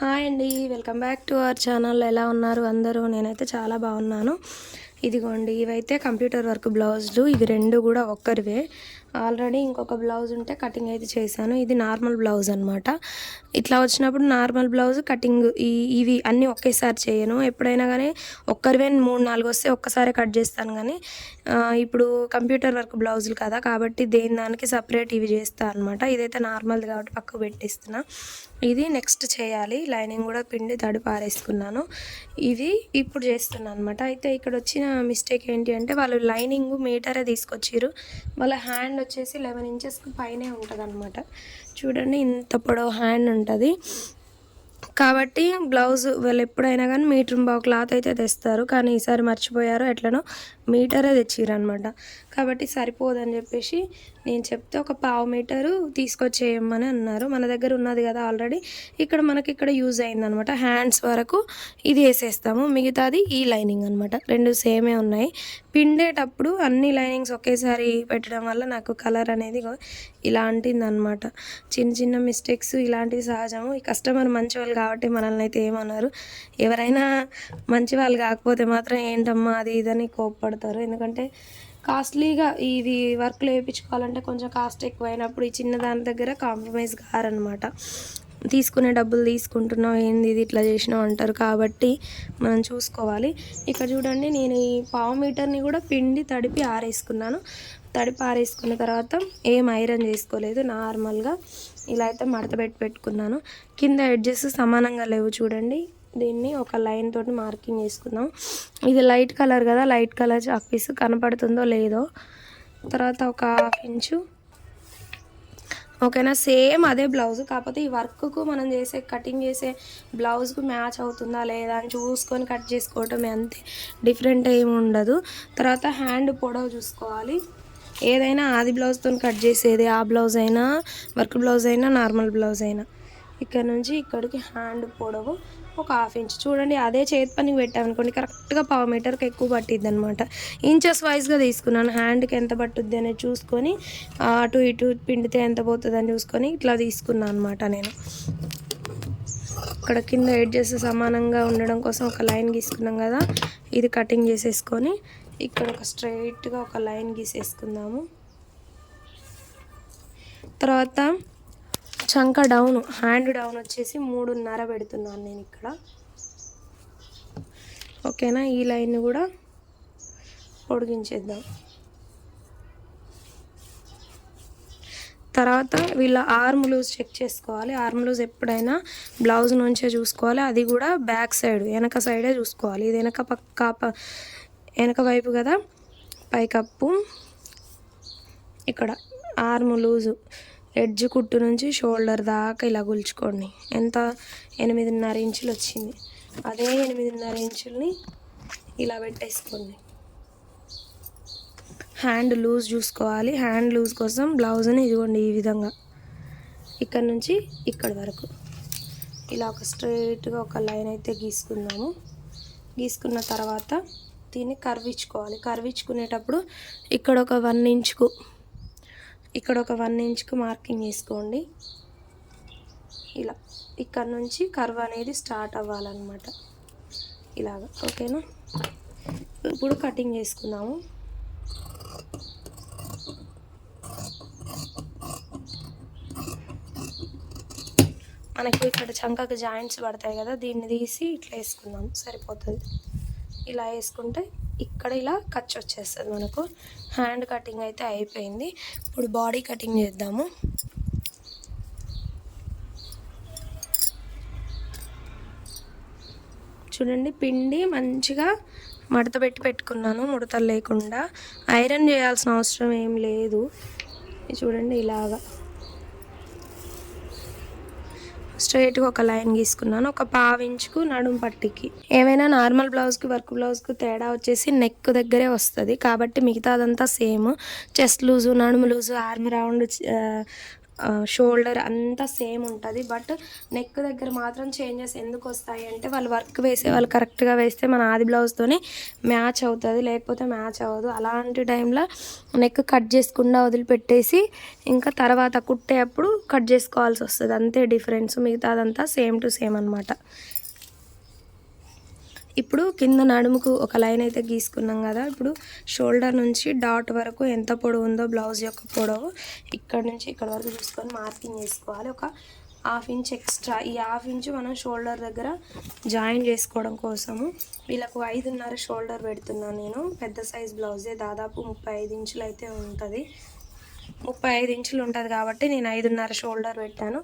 Hi అండి welcome back to our channel. ఎలా ఉన్నారు అందరూ? నేనైతే చాలా బాగున్నాను. ఇదిగోండి ఇవైతే కంప్యూటర్ వర్క్ బ్లౌజులు. ఇవి రెండు కూడా ఒక్కరివే. ఆల్రెడీ ఇంకొక బ్లౌజ్ ఉంటే కటింగ్ అయితే చేశాను. ఇది నార్మల్ బ్లౌజ్ అనమాట ఇట్లా వచ్చినప్పుడు నార్మల్ బ్లౌజ్ కటింగ్ ఈ ఇవి అన్నీ ఒకేసారి చేయను. ఎప్పుడైనా కానీ ఒక్కరివే మూడు నాలుగు వస్తే ఒక్కసారి కట్ చేస్తాను కానీ ఇప్పుడు కంప్యూటర్ వర్క్ బ్లౌజులు కదా కాబట్టి దేని దానికి సపరేట్ ఇవి చేస్తాను అనమాట ఇదైతే నార్మల్ది కాబట్టి పక్కకు పెట్టిస్తున్నా. ఇది నెక్స్ట్ చేయాలి. లైనింగ్ కూడా పిండి తడి పారేసుకున్నాను. ఇది ఇప్పుడు చేస్తున్నాను అనమాట అయితే ఇక్కడ వచ్చిన మిస్టేక్ ఏంటి అంటే వాళ్ళు లైనింగ్ మీటరే తీసుకొచ్చారు వాళ్ళ హ్యాండ్ వచ్చేసి లెవెన్ ఇంచెస్కి పైనే ఉంటుంది అనమాట చూడండి ఇంత పొడవు హ్యాండ్ ఉంటుంది. కాబట్టి బ్లౌజ్ వాళ్ళు ఎప్పుడైనా కానీ మీటర్ బావు క్లాత్ అయితే తెస్తారు. కానీ ఈసారి మర్చిపోయారు ఎట్లనో మీటరే తెచ్చిర్రు అనమాట కాబట్టి సరిపోదని చెప్పేసి నేను చెప్తే ఒక పావు మీటరు తీసుకొచ్చేయమని అన్నారు. మన దగ్గర ఉన్నది కదా ఆల్రెడీ. ఇక్కడ మనకి ఇక్కడ యూజ్ అయిందనమాట హ్యాండ్స్ వరకు ఇది వేసేస్తాము. మిగతాది ఈ లైనింగ్ అనమాట రెండు సేమే ఉన్నాయి. పిండేటప్పుడు అన్ని లైనింగ్స్ ఒకేసారి పెట్టడం వల్ల నాకు కలర్ అనేది ఇలాంటిదన్నమాట. చిన్న చిన్న మిస్టేక్స్ ఇలాంటివి సహజము. ఈ కస్టమర్ మంచి వాళ్ళు కాబట్టి మనల్ని అయితే ఏమన్నారు ఎవరైనా మంచి వాళ్ళు కాకపోతే మాత్రం ఏంటమ్మా అది ఇదని కోప్పడతారు. ఎందుకంటే కాస్ట్లీగా ఇది వర్క్లు వేయించుకోవాలంటే కొంచెం కాస్ట్ ఎక్కువైనప్పుడు ఈ చిన్న దాని దగ్గర కాంప్రమైజ్ కారనమాట తీసుకునే డబ్బులు తీసుకుంటున్నావు ఏంది ఇది ఇట్లా చేసినావు అంటారు. కాబట్టి మనం చూసుకోవాలి. ఇక్కడ చూడండి నేను ఈ పావు మీటర్ని కూడా పిండి తడిపి ఆరేసుకున్నాను. తడి పారేసుకున్న తర్వాత ఏం ఐరన్ చేసుకోలేదు నార్మల్గా ఇలా అయితే మడత పెట్టి పెట్టుకున్నాను. కింద ఎడ్జెస్ సమానంగా లేవు చూడండి. దీన్ని ఒక లైన్ తోటి మార్కింగ్ చేసుకుందాం. ఇది లైట్ కలర్ కదా లైట్ కలర్ చాక్ పీస్ కనపడుతుందో లేదో. తర్వాత ఒక హాఫ్ ఇంచు. ఓకేనా? సేమ్ అదే బ్లౌజ్ కాకపోతే ఈ వర్క్కు మనం చేసే కటింగ్ చేసే బ్లౌజ్కు మ్యాచ్ అవుతుందా లేదా అని చూసుకొని కట్ చేసుకోవటమే అంతే. డిఫరెంట్ ఏమి ఉండదు. తర్వాత హ్యాండ్ పొడవు చూసుకోవాలి. ఏదైనా ఆది బ్లౌజ్తో కట్ చేసేది ఆ బ్లౌజ్ అయినా వర్క్ బ్లౌజ్ అయినా నార్మల్ బ్లౌజ్ అయినా. ఇక్కడ నుంచి ఇక్కడికి హ్యాండ్ పొడవు ఒక హాఫ్ ఇంచ్ చూడండి అదే చేతి పనికి పెట్టామనుకోండి కరెక్ట్గా పావు మీటర్కి ఎక్కువ పట్టిద్ది అనమాట ఇంచెస్ వైజ్గా తీసుకున్నాను. హ్యాండ్కి ఎంత పట్టుద్ది అనేది చూసుకొని అటు ఇటు పిండితే ఎంత పోతుంది అని చూసుకొని ఇట్లా తీసుకున్నాను అనమాట నేను. ఇక్కడ కింద ఎడ్జెస్ సమానంగా ఉండడం కోసం ఒక లైన్ గీసుకున్నాం కదా ఇది కటింగ్ చేసేసుకొని ఇక్కడ ఒక స్ట్రైట్గా ఒక లైన్ గీసేసుకుందాము. తర్వాత చంక డౌన్ హ్యాండ్ డౌన్ వచ్చేసి మూడున్నర పెడుతున్నాను నేను ఇక్కడ. ఓకేనా? ఈ లైన్ కూడా పొడిగించేద్దాం. తర్వాత వీళ్ళ ఆర్మ్ లూజ్ చెక్ చేసుకోవాలి. ఆర్మ్ లూజ్ ఎప్పుడైనా బ్లౌజ్ నుంచే చూసుకోవాలి. అది కూడా బ్యాక్ సైడ్ వెనక సైడే చూసుకోవాలి. ఇది వెనక పక్క వెనక వైపు కదా? పైకప్పు. ఇక్కడ ఆర్మ్ లూజు. ఎడ్జ్ కుట్టు నుంచి షోల్డర్ దాకా ఇలా గుల్చుకోండి. ఎంత? ఎనిమిదిన్నర ఇంచులు వచ్చింది. అదే ఎనిమిదిన్నర ఇంచుల్ని ఇలా పెట్టేసుకోండి. హ్యాండ్ లూజ్ చూసుకోవాలి. హ్యాండ్ లూజ్ కోసం బ్లౌజ్ని ఇదిగోండి ఈ విధంగా. ఇక్కడ నుంచి ఇక్కడ వరకు. ఇలా ఒక స్ట్రైట్గా ఒక లైన్ అయితే గీసుకుందాము. గీసుకున్న తర్వాత దీన్ని కర్వించుకోవాలి. కర్వించుకునేటప్పుడు ఇక్కడ ఒక వన్ ఇంచుకు ఇక్కడ ఒక వన్ ఇంచ్కు మార్కింగ్ చేసుకోండి ఇలా ఇక్కడ నుంచి కర్వ్ అనేది స్టార్ట్ అవ్వాలన్నమాట. ఇలాగ ఓకేనా? ఇప్పుడు కటింగ్ చేసుకుందాము. మనకు ఇక్కడ చంకకు జాయింట్స్ పడతాయి కదా దీన్ని తీసి ఇట్లా వేసుకుందాం. సరిపోతుంది. ఇలా వేసుకుంటే ఇక్కడ ఇలా ఖర్చు వచ్చేస్తుంది మనకు. హ్యాండ్ కటింగ్ అయితే అయిపోయింది. ఇప్పుడు బాడీ కటింగ్ చేద్దాము. చూడండి పిండి మంచిగా మడత పెట్టి పెట్టుకున్నాను ముడతలు లేకుండా. ఐరన్ చేయాల్సిన అవసరం ఏం లేదు. చూడండి ఇలాగా. స్ట్రైట్గా ఒక లైన్ గీసుకున్నాను. ఒక పావించుకు నడుం పట్టికి. ఏమైనా నార్మల్ బ్లౌజ్కి వర్క్ బ్లౌజ్కి తేడా వచ్చేసి నెక్ దగ్గరే వస్తుంది. కాబట్టి మిగతాదంతా సేమ్. చెస్ట్ లూజు నడుము లూజు ఆర్మ్ రౌండ్ షోల్డర్ అంతా సేమ్ ఉంటుంది. బట్ నెక్ దగ్గర మాత్రం చేంజెస్ ఎందుకు వస్తాయి అంటే వాళ్ళు వర్క్ వేసే వాళ్ళు కరెక్ట్గా వేస్తే మన ఆది బ్లౌజ్తోనే మ్యాచ్ అవుతుంది. లేకపోతే మ్యాచ్ అవ్వదు. అలాంటి టైంలో నెక్ కట్ చేసుకుండా వదిలిపెట్టేసి ఇంకా తర్వాత కుట్టే అప్పుడు కట్ చేసుకోవాల్సి వస్తుంది. అంతే డిఫరెన్స్. మిగతాదంతా సేమ్ టు సేమ్ అనమాట ఇప్పుడు కింద నడుముకు ఒక లైన్ అయితే గీసుకున్నాం కదా ఇప్పుడు షోల్డర్ నుంచి డాట్ వరకు ఎంత పొడవు ఉందో బ్లౌజ్ యొక్క పొడవు ఇక్కడ నుంచి ఇక్కడ వరకు చూసుకొని మార్కింగ్ చేసుకోవాలి. ఒక హాఫ్ ఇంచ్ ఎక్స్ట్రా ఈ హాఫ్ ఇంచ్ మనం షోల్డర్ దగ్గర జాయిన్ చేసుకోవడం కోసము వీళ్ళకు ఐదున్నర షోల్డర్ పెడుతున్నాను నేను. పెద్ద సైజ్ బ్లౌజే దాదాపు ముప్పై ఐదు ఇంచులు అయితే ఉంటుంది. ముప్పై ఐదు ఇంచులు ఉంటుంది కాబట్టి నేను ఐదున్నర షోల్డర్ పెట్టాను.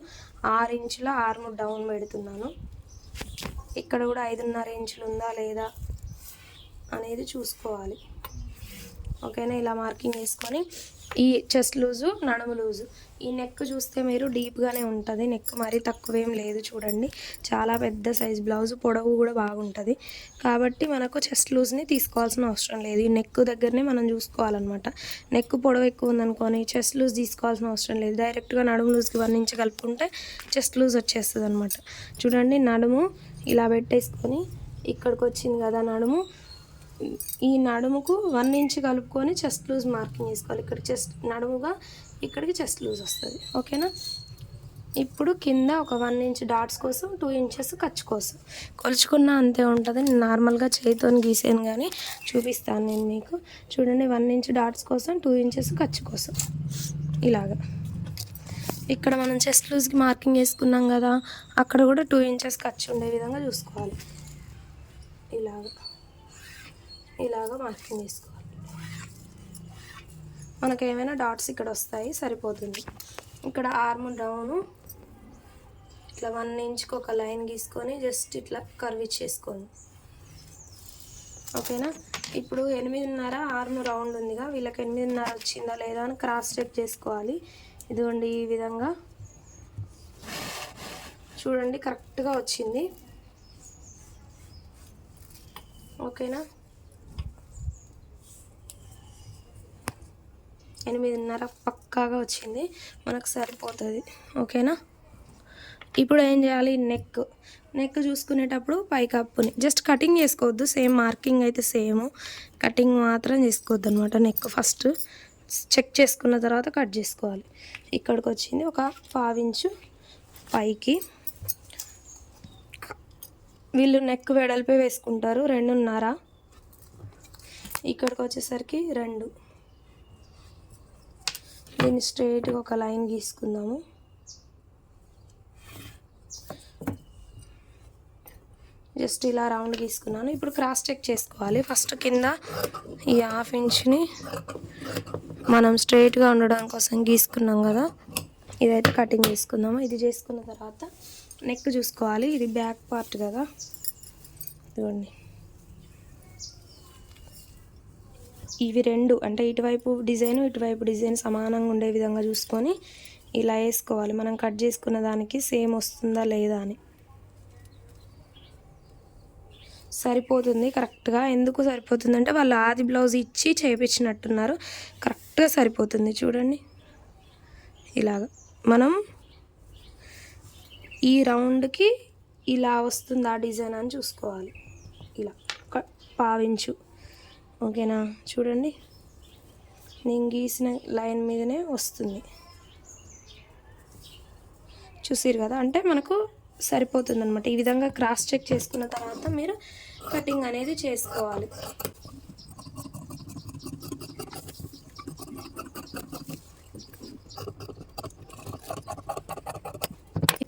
ఆరు ఇంచుల ఆర్మ్ డౌన్ పెడుతున్నాను. ఇక్కడ కూడా ఐదున్నర ఇంచులు ఉందా లేదా అనేది చూసుకోవాలి. ఓకేనా? ఇలా మార్కింగ్ వేసుకొని ఈ చెస్ట్ లూజు నడుము లూజు ఈ నెక్ చూస్తే మీరు డీప్గానే ఉంటుంది. నెక్ మరీ తక్కువేం లేదు చూడండి. చాలా పెద్ద సైజ్ బ్లౌజ్ పొడవు కూడా బాగుంటుంది. కాబట్టి మనకు చెస్ట్ లూజ్ని తీసుకోవాల్సిన అవసరం లేదు. ఈ నెక్ దగ్గరనే మనం చూసుకోవాలన్నమాట. నెక్ పొడవు ఎక్కువ ఉందనుకోని చెస్ట్ లూజ్ తీసుకోవాల్సిన అవసరం లేదు. డైరెక్ట్గా నడుము లూజ్కి వన్ ఇంచ్ కలుపుకుంటే చెస్ట్ లూజ్ వచ్చేస్తుంది అనమాట చూడండి నడుము ఇలా పెట్టేసుకొని ఇక్కడికి వచ్చింది కదా నడుము. ఈ నడుముకు వన్ ఇంచ్ కలుపుకొని చెస్ట్ లూజ్ మార్కింగ్ చేసుకోవాలి. ఇక్కడ చెస్ట్ నడుముగా ఇక్కడికి చెస్ట్ లూజ్ వస్తుంది. ఓకేనా? ఇప్పుడు కింద ఒక వన్ ఇంచ్ డాట్స్ కోసం టూ ఇంచెస్ ఖర్చు కోసం. కొలుచుకున్న అంతే ఉంటుంది. నేను నార్మల్గా చేతితో గీసాను కానీ చూపిస్తాను నేను మీకు. చూడండి వన్ ఇంచ్ డాట్స్ కోసం టూ ఇంచెస్ ఖర్చు కోసం. ఇలాగా. ఇక్కడ మనం చెస్ట్ లూజ్కి మార్కింగ్ వేసుకున్నాం కదా అక్కడ కూడా టూ ఇంచెస్ ఖర్చు ఉండే విధంగా చూసుకోవాలి. ఇలాగ. ఇలాగ మార్కింగ్ వేసుకోవాలి. మనకు ఏమైనా డాట్స్ ఇక్కడ వస్తాయి సరిపోతుంది. ఇక్కడ ఆర్మ్ డౌను. ఇట్లా వన్ ఇంచ్కి ఒక లైన్ గీసుకొని జస్ట్ ఇట్లా కర్వ్ ఇచ్చేసుకోండి. ఓకేనా? ఇప్పుడు ఎనిమిదిన్నర ఆర్మ్ రౌండ్ ఉందిగా. వీళ్ళకి ఎనిమిదిన్నర వచ్చిందా లేదా అని క్రాస్ చెక్ చేసుకోవాలి. ఇదిగోండి ఈ విధంగా. చూడండి కరెక్ట్గా వచ్చింది. ఓకేనా? ఎనిమిదిన్నర పక్కాగా వచ్చింది. మనకు సరిపోతుంది. ఓకేనా? ఇప్పుడు ఏం చేయాలి? నెక్. నెక్ చూసుకునేటప్పుడు పైకప్పుని జస్ట్ కటింగ్ చేసుకోవద్దు. సేమ్ మార్కింగ్ అయితే సేమ్. కటింగ్ మాత్రం చేసుకోవద్దు అనమాట నెక్ ఫస్ట్. చెక్ చేసుకున్న తర్వాత కట్ చేసుకోవాలి. ఇక్కడికి వచ్చింది ఒక పావించు పైకి. వీళ్ళు నెక్ వెడల్పే వేసుకుంటారు. రెండున్నర. ఇక్కడికి వచ్చేసరికి రెండు. దీన్ని స్ట్రైట్గా ఒక లైన్ గీసుకుందాము. జస్ట్ ఇలా రౌండ్ గీసుకున్నాను. ఇప్పుడు క్రాస్ చెక్ చేసుకోవాలి. ఫస్ట్ కింద ఈ హాఫ్ ఇంచ్ని మనం స్ట్రైట్గా ఉండడం కోసం గీసుకున్నాం కదా. ఇదైతే కటింగ్ చేసుకుందాము. ఇది చేసుకున్న తర్వాత నెక్ చూసుకోవాలి. ఇది బ్యాక్ పార్ట్ కదా. ఇదిగోండి. ఇవి రెండు అంటే ఇటువైపు డిజైన్ ఇటువైపు డిజైన్ సమానంగా ఉండే విధంగా చూసుకొని ఇలా వేసుకోవాలి. మనం కట్ చేసుకున్న దానికి సేమ్ వస్తుందా లేదా అని. సరిపోతుంది. కరెక్ట్గా ఎందుకు సరిపోతుంది అంటే వాళ్ళు ఆది బ్లౌజ్ ఇచ్చి చేయించినట్టున్నారు కరెక్ట్గా సరిపోతుంది. చూడండి. ఇలాగ మనం ఈ రౌండ్కి ఇలా వస్తుంది ఆ డిజైన్ అని చూసుకోవాలి. ఇలా ఒక పావించు. ఓకేనా? చూడండి. నేను గీసిన లైన్ మీదనే వస్తుంది. చూసిరు కదా? అంటే మనకు సరిపోతుంది అనమాట ఈ విధంగా క్రాస్ చెక్ చేసుకున్న తర్వాత మీరు కటింగ్ అనేది చేసుకోవాలి.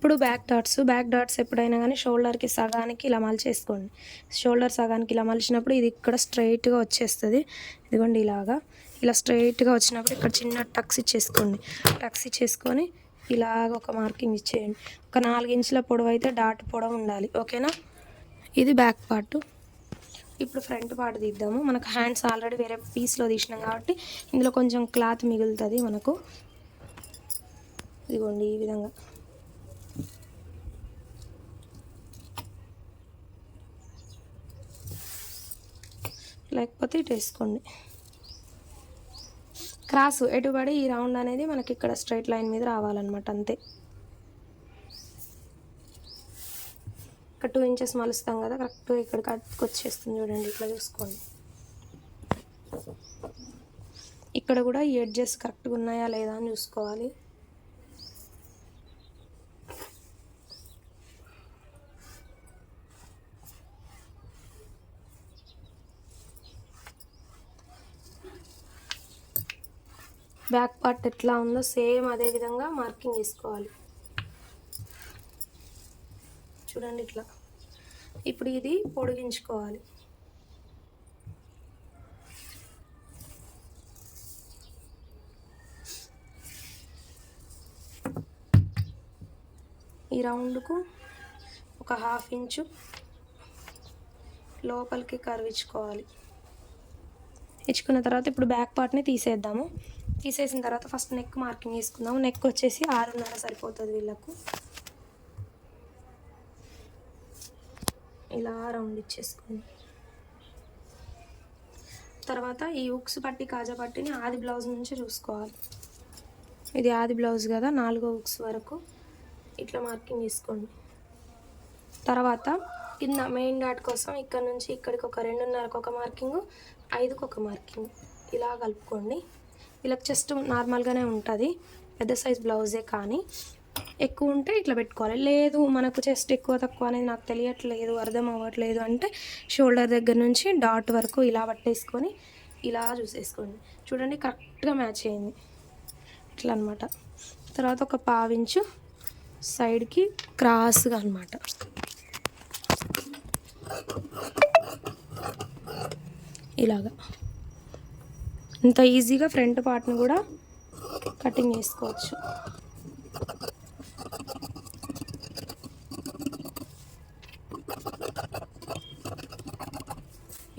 ఇప్పుడు బ్యాక్ డాట్స్ బ్యాక్ డాట్స్ ఎప్పుడైనా కానీ షోల్డర్కి సగానికి ఇలా మలిచేసుకోండి. షోల్డర్ సగానికి ఇలా మలిచినప్పుడు ఇది ఇక్కడ స్ట్రైట్గా వచ్చేస్తుంది. ఇదిగోండి ఇలాగా. ఇలా స్ట్రైట్గా వచ్చినప్పుడు ఇక్కడ చిన్న టక్స్ ఇచ్చేసుకోండి. టక్స్ ఇచ్చేసుకొని ఇలాగ ఒక మార్కింగ్ ఇచ్చేయండి. ఒక నాలుగు ఇంచుల పొడవు అయితే డాట్ పొడవు ఉండాలి. ఓకేనా ఇది బ్యాక్ పార్ట్ ఇప్పుడు ఫ్రంట్ పార్ట్ తీద్దాము. మనకు హ్యాండ్స్ ఆల్రెడీ వేరే పీస్లో తీసినాం కాబట్టి ఇందులో కొంచెం క్లాత్ మిగులుతుంది మనకు. ఇదిగోండి ఈ విధంగా. లేకపోతే ఇటు వేసుకోండి. క్రాస్ ఎటుబడి ఈ రౌండ్ అనేది మనకి ఇక్కడ స్ట్రైట్ లైన్ మీద రావాలన్నమాట అంతే. ఇక్కడ టూ ఇంచెస్ మలుస్తాం కదా కరెక్ట్ ఇక్కడ కట్కి వచ్చేస్తుంది చూడండి ఇట్లా చూసుకోండి. ఇక్కడ కూడా ఈ ఎడ్జెస్ కరెక్ట్గా ఉన్నాయా లేదా అని చూసుకోవాలి. బ్యాక్ పార్ట్ ఎట్లా ఉందో సేమ్ అదే విధంగా మార్కింగ్ వేసుకోవాలి చూడండి ఇట్లా. ఇప్పుడు ఇది పొడిగించుకోవాలి. ఈ రౌండ్కు ఒక హాఫ్ ఇంచు లోపలికి కర్వ్ ఇచ్చుకోవాలి ఇచ్చుకున్న తర్వాత ఇప్పుడు బ్యాక్ పార్ట్ని తీసేద్దాము. తీసేసిన తర్వాత ఫస్ట్ నెక్ మార్కింగ్ తీసుకుందాం నెక్ వచ్చేసి ఆరున్నర సరిపోతుంది వీళ్ళకు. ఇలా రౌండ్ ఇచ్చేసుకోండి తర్వాత ఈ ఉక్స్ పట్టి కాజా పట్టిని ఆది బ్లౌజ్ నుంచి చూసుకోవాలి. ఇది ఆది బ్లౌజ్ కదా నాలుగో ఉక్స్ వరకు ఇట్లా మార్కింగ్ తీసుకోండి తర్వాత కింద మెయిన్ డాట్ కోసం ఇక్కడ నుంచి ఇక్కడికి ఒక రెండున్నరకు ఒక మార్కింగ్ ఐదుకు ఒక మార్కింగ్. ఇలా కలుపుకోండి. ఇలా జస్ట్ నార్మల్గానే ఉంటుంది. పెద్ద సైజ్ బ్లౌజే కానీ ఎక్కువ ఉంటే ఇట్లా పెట్టుకోవాలి. లేదు మనకు చెస్ట్ ఎక్కువ తక్కువ అనేది నాకు తెలియట్లేదు అర్థం అవ్వట్లేదు అంటే షోల్డర్ దగ్గర నుంచి డాట్ వరకు ఇలా పట్టేసుకొని ఇలా చూసేసుకోండి. చూడండి కరెక్ట్గా మ్యాచ్ అయింది. ఇట్లా అనమాట తర్వాత ఒక పావించు సైడ్కి క్రాస్గా అనమాట ఇలాగా. ఇంత ఈజీగా ఫ్రంట్ పార్ట్ని కూడా కటింగ్ చేసుకోవచ్చు.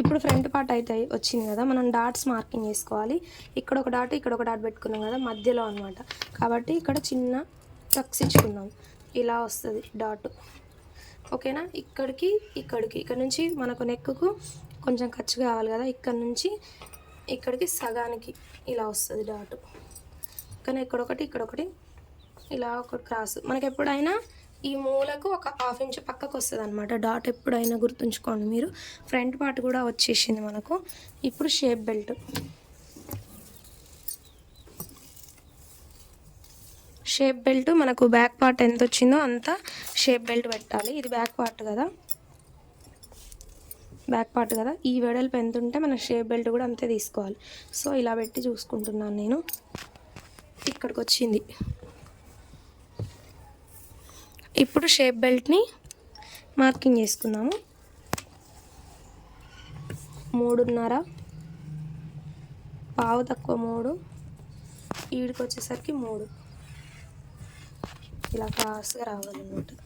ఇప్పుడు ఫ్రంట్ పార్ట్ అయితే వచ్చింది కదా మనం డాట్స్ మార్కింగ్ చేసుకోవాలి. ఇక్కడ ఒక డాట్ ఇక్కడ ఒక డాట్ పెట్టుకున్నాం కదా మధ్యలో అనమాట కాబట్టి ఇక్కడ చిన్న టక్స్ ఇచ్చుకుందాం. ఇలా వస్తుంది డాట్. ఓకేనా? ఇక్కడికి ఇక్కడికి. ఇక్కడ నుంచి మనకు నెక్కు కొంచెం ఖర్చు కావాలి కదా ఇక్కడ నుంచి ఇక్కడికి సగానికి ఇలా వస్తుంది డాట్ కానీ ఇక్కడొకటి ఇక్కడొకటి ఇలా ఒక క్రాస్ మనకి ఎప్పుడైనా ఈ మూలకు ఒక హాఫ్ ఇంచ్ పక్కకు వస్తుంది అనమాట డాట్ ఎప్పుడైనా గుర్తుంచుకోండి మీరు. ఫ్రంట్ పార్ట్ కూడా వచ్చేసింది మనకు. ఇప్పుడు షేప్ బెల్ట్ షేప్ బెల్ట్ మనకు బ్యాక్ పార్ట్ ఎంత వచ్చిందో అంత షేప్ బెల్ట్ పెట్టాలి. ఇది బ్యాక్ పార్ట్ కదా. బ్యాక్ పార్ట్ కదా ఈ వెడల్పు ఎంత ఉంటే మన షేప్ బెల్ట్ కూడా అంతే తీసుకోవాలి. సో ఇలా పెట్టి చూసుకుంటున్నాను నేను. ఇక్కడికి వచ్చింది ఇప్పుడు షేప్ బెల్ట్ని మార్కింగ్ చేసుకుందాము. మూడున్నర. పావు తక్కువ మూడు. ఈడికి వచ్చేసరికి మూడు. ఇలా క్రాస్గా రావాలన్నమాట.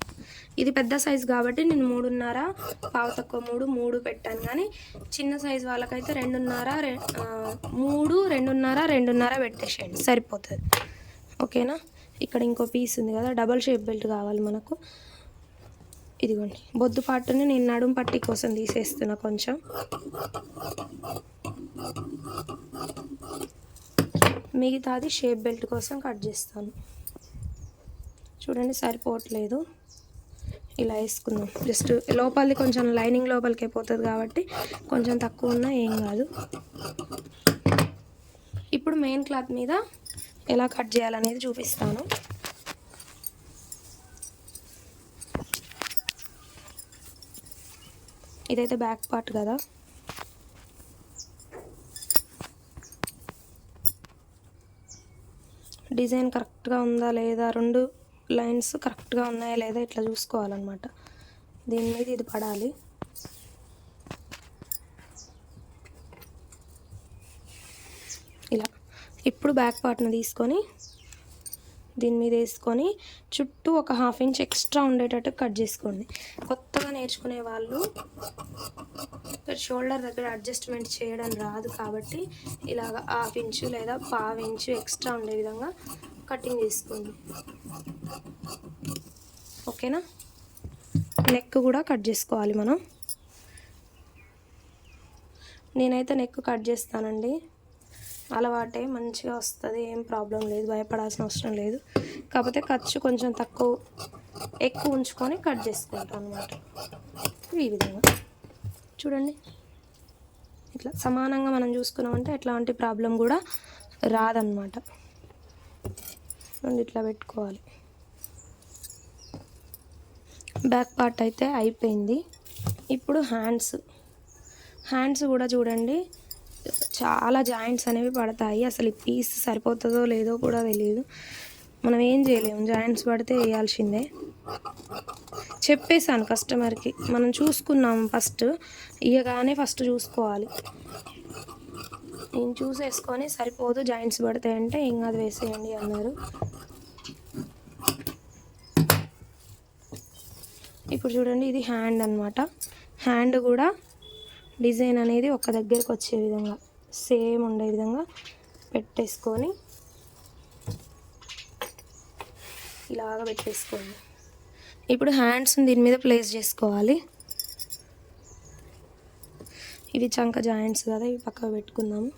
ఇది పెద్ద సైజు కాబట్టి నేను మూడున్నర పావు తక్కువ మూడు మూడు పెట్టాను. కానీ చిన్న సైజు వాళ్ళకైతే రెండున్నర రె మూడు రెండున్నర రెండున్నర పెట్టేసేయండి. సరిపోతుంది. ఓకేనా? ఇక్కడ ఇంకో పీస్ ఉంది కదా డబల్ షేప్ బెల్ట్ కావాలి మనకు. ఇదిగోండి. బొద్దు పాటుని నేను నడుం పట్టి కోసం తీసేస్తున్నా కొంచెం. మిగతాది షేప్ బెల్ట్ కోసం కట్ చేస్తాను. చూడండి సరిపోవట్లేదు. ఇలా వేసుకుందాం. జస్ట్ లోపలిది కొంచెం లైనింగ్ లోపలికి అయిపోతుంది కాబట్టి కొంచెం తక్కువ ఉన్నా ఏం కాదు. ఇప్పుడు మెయిన్ క్లాత్ మీద ఎలా కట్ చేయాలనేది చూపిస్తాను. ఇదైతే బ్యాక్ పార్ట్ కదా. డిజైన్ కరెక్ట్గా ఉందా లేదా రెండు లైన్స్ కరెక్ట్గా ఉన్నాయా లేదా ఇట్లా చూసుకోవాలన్నమాట. దీని మీద ఇది పడాలి. ఇలా. ఇప్పుడు బ్యాక్ పార్ట్ని తీసుకొని దీని మీద వేసుకొని చుట్టూ ఒక హాఫ్ ఇంచ్ ఎక్స్ట్రా ఉండేటట్టు కట్ చేసుకోండి. కొత్తగా నేర్చుకునే వాళ్ళు షోల్డర్ దగ్గర అడ్జస్ట్మెంట్ చేయడం రాదు కాబట్టి ఇలాగ హాఫ్ ఇంచు లేదా పావు ఇంచు ఎక్స్ట్రా ఉండే విధంగా కటింగ్ చేసుకోండి. ఓకేనా? నెక్ కూడా కట్ చేసుకోవాలి మనం. నేనైతే నెక్ కట్ చేస్తానండి. అలవాటే మంచిగా వస్తుంది ఏం ప్రాబ్లం లేదు భయపడాల్సిన అవసరం లేదు. కాకపోతే ఖర్చు కొంచెం తక్కువ ఎక్కువ ఉంచుకొని కట్ చేసుకుంటాం అనమాట ఈ విధంగా. చూడండి. ఇట్లా సమానంగా మనం చూసుకున్నామంటే ఎట్లాంటి ప్రాబ్లం కూడా రాదన్నమాట. నుండి ఇట్లా పెట్టుకోవాలి. బ్యాక్ పార్ట్ అయితే అయిపోయింది. ఇప్పుడు హ్యాండ్స్ హ్యాండ్స్ కూడా చూడండి. చాలా జాయింట్స్ అనేవి పడతాయి. అసలు ఈ పీస్ సరిపోతుందో లేదో కూడా తెలియదు మనం ఏం చేయలేము. జాయింట్స్ పడితే వేయాల్సిందే. చెప్పేశాను కస్టమర్కి మనం చూసుకున్నాం ఫస్ట్ ఇయ్యగానే ఫస్ట్ చూసుకోవాలి. నేను చూసేసుకొని సరిపోదు జాయింట్స్ పడతాయంటే ఏం అది వేసేయండి అన్నారు. ఇప్పుడు చూడండి ఇది హ్యాండ్ అన్నమాట. హ్యాండ్ కూడా డిజైన్ అనేది ఒక దగ్గరకు వచ్చే విధంగా సేమ్ ఉండే విధంగా పెట్టేసుకొని ఇలాగ పెట్టేసుకోండి. ఇప్పుడు హ్యాండ్స్ని దీని మీద ప్లేస్ చేసుకోవాలి. ఇవి చంక జాయింట్స్ కదా ఇవి పక్కకు పెట్టుకుందాము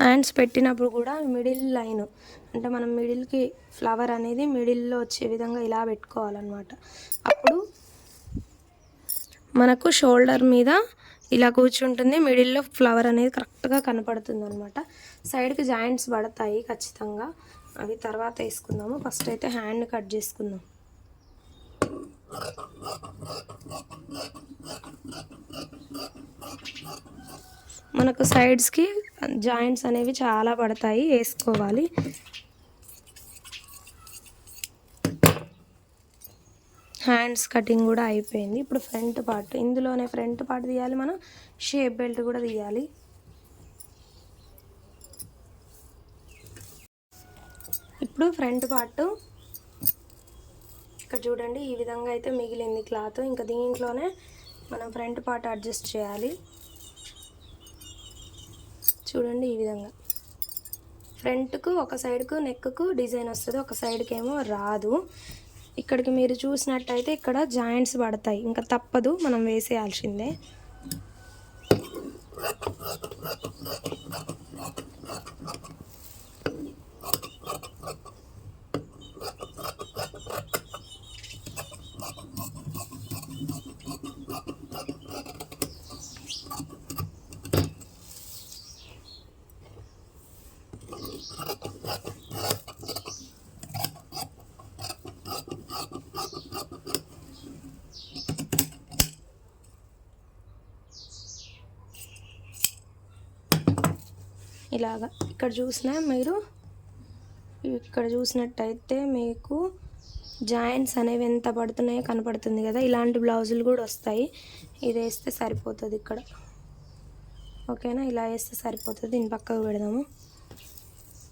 హ్యాండ్స్ పెట్టినప్పుడు కూడా మిడిల్ లైన్ అంటే మనం మిడిల్కి ఫ్లవర్ అనేది మిడిల్లో వచ్చే విధంగా ఇలా పెట్టుకోవాలన్నమాట. అప్పుడు మనకు షోల్డర్ మీద ఇలా కూర్చుంటుంది మిడిల్లో ఫ్లవర్ అనేది కరెక్ట్గా కనపడుతుంది అనమాట సైడ్కి జాయింట్స్ పడతాయి ఖచ్చితంగా. అవి తర్వాత వేసుకుందాము. ఫస్ట్ అయితే హ్యాండ్ కట్ చేసుకుందాం. మనకు సైడ్స్కి జాయింట్స్ అనేవి చాలా పడతాయి వేసుకోవాలి. హ్యాండ్స్ కటింగ్ కూడా అయిపోయింది. ఇప్పుడు ఫ్రంట్ పార్ట్ ఇందులోనే ఫ్రంట్ పార్ట్ తీయాలి మనం షేప్ బెల్ట్ కూడా తీయాలి. ఇప్పుడు ఫ్రంట్ పార్ట్ ఇక్కడ చూడండి ఈ విధంగా అయితే మిగిలింది క్లాత్. ఇంకా దీంట్లోనే మనం ఫ్రంట్ పార్ట్ అడ్జస్ట్ చేయాలి. చూడండి ఈ విధంగా. ఫ్రంట్కు ఒక సైడ్కు నెక్కు డిజైన్ వస్తుంది. ఒక సైడ్కి ఏమో రాదు. ఇక్కడికి మీరు చూసినట్టయితే ఇక్కడ జాయింట్స్ పడతాయి. ఇంకా తప్పదు మనం వేసేయాల్సిందే. ఇలాగా. ఇక్కడ చూసిన మీరు ఇక్కడ చూసినట్టయితే మీకు జాయింట్స్ అనేవి ఎంత పడుతున్నాయో కనపడుతుంది కదా. ఇలాంటి బ్లౌజులు కూడా వస్తాయి. ఇది వేస్తే సరిపోతుంది ఇక్కడ. ఓకేనా? ఇలా వేస్తే సరిపోతుంది. దీని పక్కకు పెడదాము.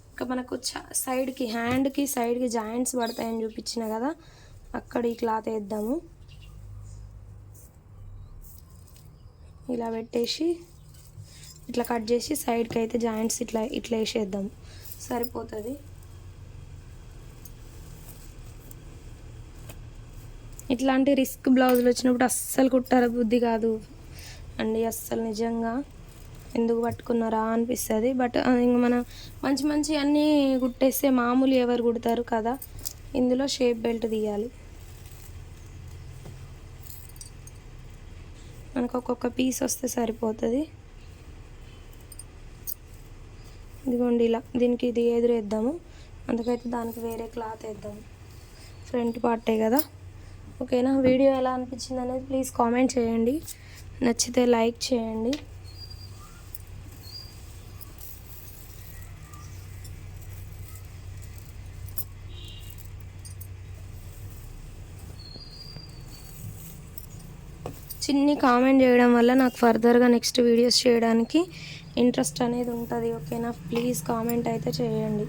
ఇంకా మనకు చ- సైడ్కి హ్యాండ్కి సైడ్కి జాయింట్స్ పడతాయని చూపించిన కదా. అక్కడ ఈ క్లాత్ వేద్దాము. ఇలా పెట్టేసి ఇట్లా కట్ చేసి సైడ్కి అయితే జాయింట్స్ ఇట్లా ఇట్లా వేసేద్దాం. సరిపోతుంది. ఇట్లాంటి రిస్క్ బ్లౌజులు వచ్చినప్పుడు అస్సలు కుట్టారు బుద్ధి కాదు. అండి అస్సలు నిజంగా ఎందుకు పట్టుకున్నారా అనిపిస్తుంది. బట్ ఇంక మనం మంచి మంచి అన్నీ కుట్టేస్తే మామూలు ఎవరు కుడతారు కదా ఇందులో షేప్ బెల్ట్ తీయాలి. మనకు ఒక్కొక్క పీస్ వస్తే సరిపోతుంది. ఇదిగోండి ఇలా. దీనికి ఇది ఎదురేద్దాము అందుకైతే దానికి వేరే క్లాత్ వేద్దాం. ఫ్రంట్ పార్టే కదా. ఓకేనా? వీడియో ఎలా అనిపించింది అనేది ప్లీజ్ కామెంట్ చేయండి. నచ్చితే లైక్ చేయండి. చిన్ని కామెంట్ చేయడం వల్ల నాకు ఫర్దర్గా నెక్స్ట్ వీడియోస్ చేయడానికి ఇంట్రెస్ట్ అనేది ఉంటుంది ఓకేనా? ప్లీజ్ కామెంట్ అయితే చేయండి.